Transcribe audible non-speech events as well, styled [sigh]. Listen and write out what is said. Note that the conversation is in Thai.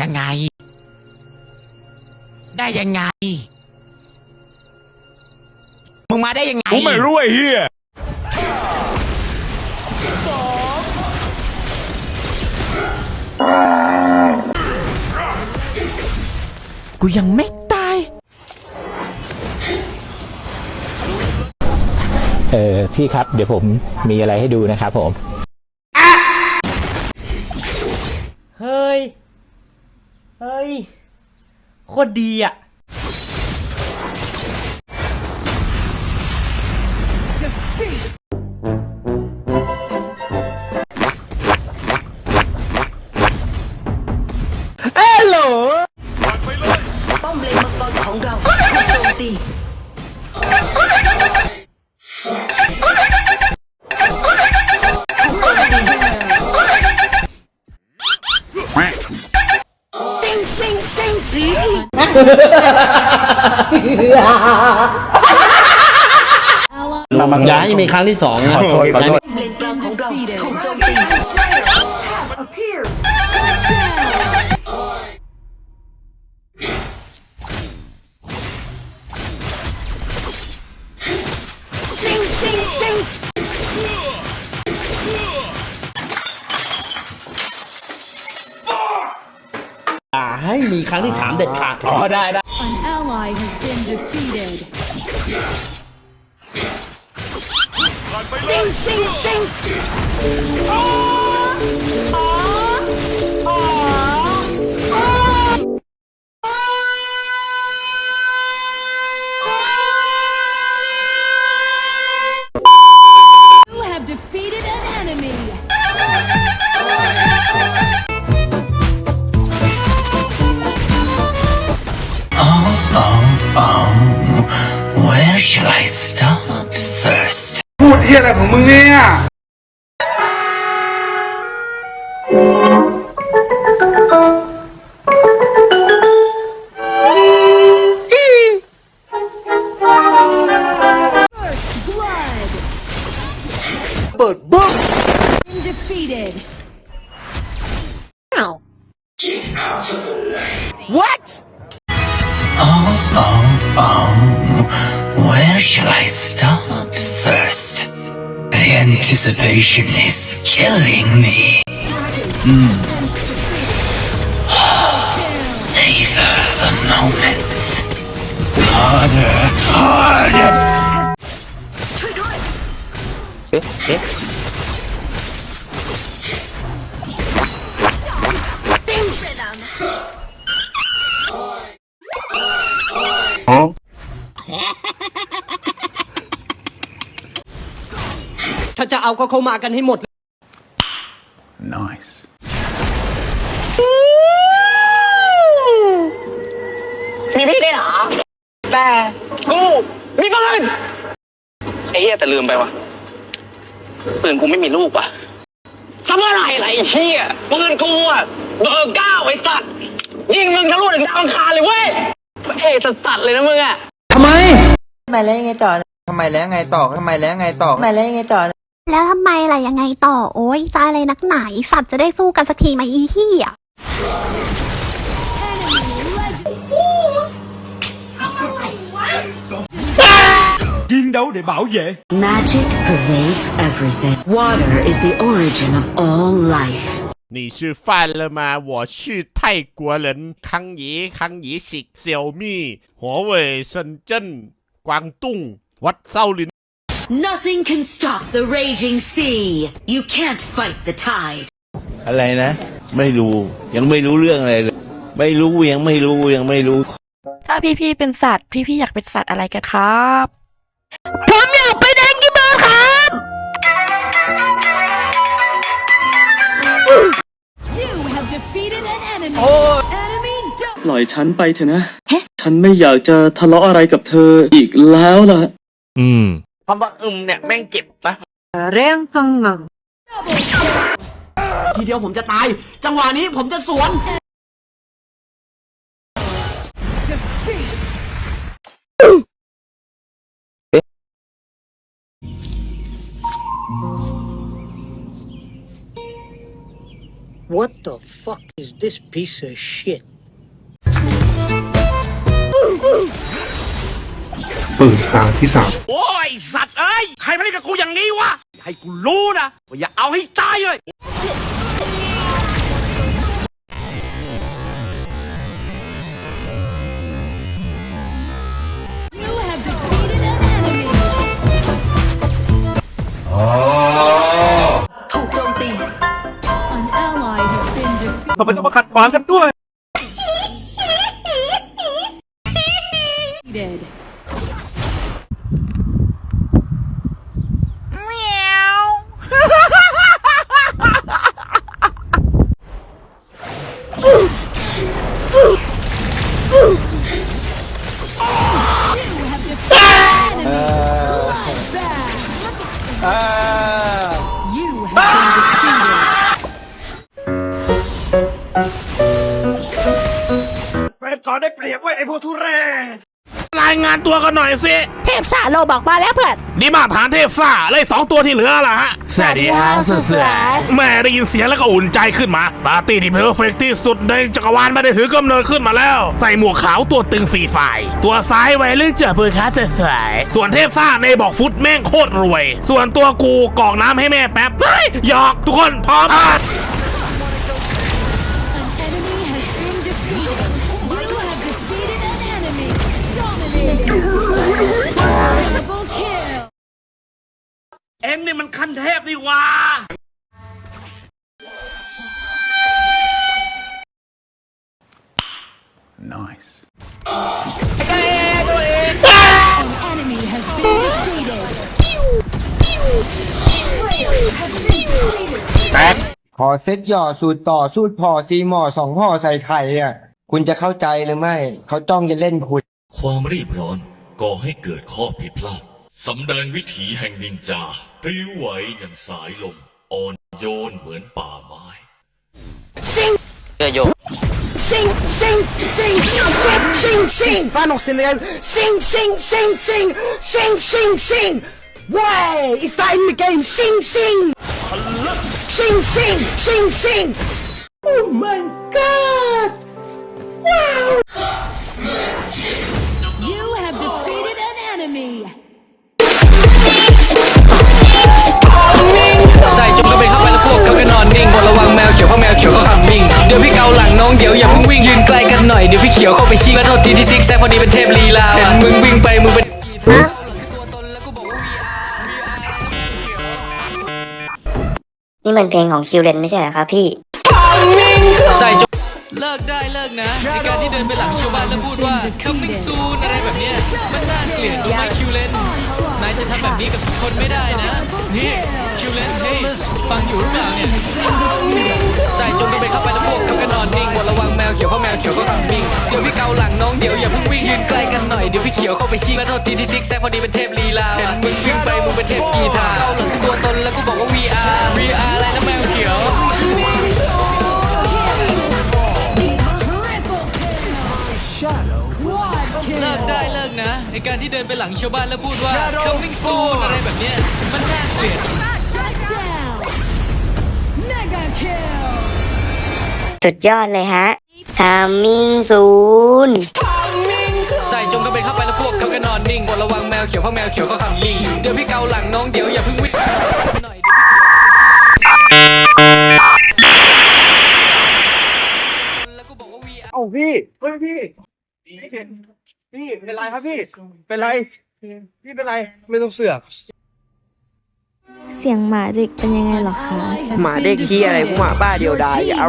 ยังไง ได้ยังไง มึงมาได้ยังไงกูไม่รู้ไอ้เฮียกูยังไม่ตาย เออพี่ครับ เดี๋ยวผมมีอะไรให้ดูนะครับผม เฮ้ย เฮ้ย โคตรดีอะ กโจมตีอย่าให้มีครั้งที่สองนะขอโทษขอโทษ เลนกลางของเราถูกโจมตี มีครั้งที่สามเด็ดขาดอ๋อได้ได้ An ally has been defeated. 'You I start first พูดเฮียอะไรของมึงเนี่ย Blood. เปิด anticipation is killing me. Hmm. [gasps] Savor the moment. Harder harder. เอ๊ ก็เข้ามากันให้หมด nice มีพี่ได้เหรอ แต่กูมีปืนไอ้เหี้ยแต่ลืมไปวะปืนกูไม่มีลูกว่ะจะเมื่อไหร่ล่ะไอ้เหี้ยปืนกูอะเบอร์เก้าไอ้สัตว์ยิงมึงทะลุถึงดาวอังคารเลยเว้ยเอ้สัตว์ๆเลยนะมึงอะทำไมแล้วยังไงต่อ ทำไมแล้วยังไงต่อ ทำไมแล้วยังไงต่อ ทำไมแล้วยังไงต่อ แล้วทำไมล่ะยังไงต่อ โอ้ยจะอะไรนักหนาอีสัตว์จะได้สู้กันสักทีไหมอีเหี้ย Magic pervades everything Water is the origin of all life 你是犯了吗？我是泰国人康爷康爷食小蜜หัวเว่ยเซินเจิ้นกวางตุ้ง วัดเซาลิน Nothing can stop the raging sea You can't fight the tide อะไรนะ ไม่รู้ ยังไม่รู้เรื่องอะไรเลย ไม่รู้ยังไม่รู้ยังไม่รู้ ถ้าพี่ๆเป็นสัตว์ พี่ๆอยากเป็นสัตว์อะไรกันครับ ผมอยากเป็นแองกี้เบิร์ดครับ You have defeated an enemy. Enemy double. ปล่อยฉันไปเถอะนะ ฉันไม่อยากจะทะเลาะอะไรกับเธออีกแล้วล่ะ อืม คำว่าอึมเนี่ยแม่งเจ็บปะทีเดียวผมจะตาย จังหวะนี้ผมจะสวน What the fuck is this piece of shit? ปืนตาที่สามโอ้ยสัตว์เอ้ยใครมาเล่นกับกูอย่างนี้วะให้กูรู้นะว่าอย่าเอาให้ตายเลย You have defeated an enemy. ถูกโจมตี An ally has been defeated. ทำไมต้องมาขัดขวางกันด้วย รายงานตัวกันหน่อยสิเทพสาโลบอกมาแล้วเพื่อนนี่มาฐานเทพซ่าเลยสองตัวที่เหลือล่ะฮะสวัสดีครับเสือแม่ได้ยินเสียงแล้วก็อุ่นใจขึ้นมาปาร์ตี้ที่เพอร์เฟกที่สุดในจักรวาลไม่ได้ถือกำเนิดขึ้นมาแล้ว ใส่หมวกขาวตัวตึงฟรีไฟล์ตัวซ้ายไว้เรื่องเจอเบอร์คาสเสยๆส่วนเทพซ่าในบอกฟุตแม่งโคตรรวย ส่วนตัวกูกรอกน้ำให้แม่แป๊บเฮ้ยหยอกทุกคนพร้อม เอ็งนี่มันคันเทพนี่หว่า An enemy has been defeated. Slayer has been defeated. ขอเซตหย่อสูตรต่อสูตรพอซีหมอสองห่อใส่ไข่อะ คุณจะเข้าใจหรือไม่ เขาจ้องจะเล่นคุณ ความรีบร้อนก่อให้เกิดข้อผิดพลาดสำแดงวิถีแห่งนินจา พริ้วไหวอย่างสายลม อ่อนโยนเหมือนป่าไม้ Sing, sing, sing, sing, sing, sing. Final scenario. Sing, sing, sing, sing, sing, sing, sing. Way is that in the game? Sing, sing. Sing, sing, sing, sing. Oh my god! You ซิกแซกพอดีเป็นเทพลีลาเห็นมึงวิ่งไปมึงเป็นตัวตนแล้วก็บอกว่านี่มันเพลงของคิวเลนไม่ใช่เหรอครับพี่ ใส่จงเลิกได้เลิกนะในการที่เดินไปหลังชาวบ้านแล้วพูดว่า coming soon อะไรแบบเนี้ยมันน่าเกลียดรู้ไหมคิวเลนนายจะทำแบบนี้กับคนไม่ได้นะนี่คิวเลนเฮ้ยฟังอยู่หรือเปล่าเนี่ยใส่จงกระเบนเข้าไปแล้วพวกเขาก็น แมวเขียวเพราะแมวเขียวก็ขับมิ่งเดี๋ยวพี่เกาหลังน้องเดี๋ยวอย่าเพิ่งวิ่งยืนใกล้กันหน่อยเดี๋ยวพี่เขียวเข้าไปชี้แล้วโทษทีที่ซิกแซกพอดีเป็นเทพลีลาเห็นมึงวิ่งไปมึงเป็นเทพกีตาร์เกาหลังตัวตนแล้วกูบอกว่า VR VR อะไรนะแมวเขียวเลิกได้เลิกนะไอการที่เดินไปหลังชาวบ้านแล้วพูดว่า coming soon อะไรแบบเนี้ยมันน่าเกลียด Mega kill. สุดยอดเลยฮะ ทามมิ่งศูนย์ใส่จงกระเบนเข้าไปแล้วพวกเขาก็นอนนิ่งบนระวังแมวเขียวเพราะแมวเขียวก็ขังมิ่งเดี๋ยวพี่เกาหลังน้องเดี๋ยวอย่าเพิ่งวิ่งหน่อยแล้วก็บอกว่า VR เอ้าพี่เฮ้ยพี่พี่พี่เป็นไรครับพี่ เป็นไร พี่เป็นไรไม่ต้องเสือกเสียงหมาเด็กเป็นยังไงเหรอคะ Ally has หมา been เด็กที่อะไร defeated. หมาบ้าเดียวดาย Your team เอา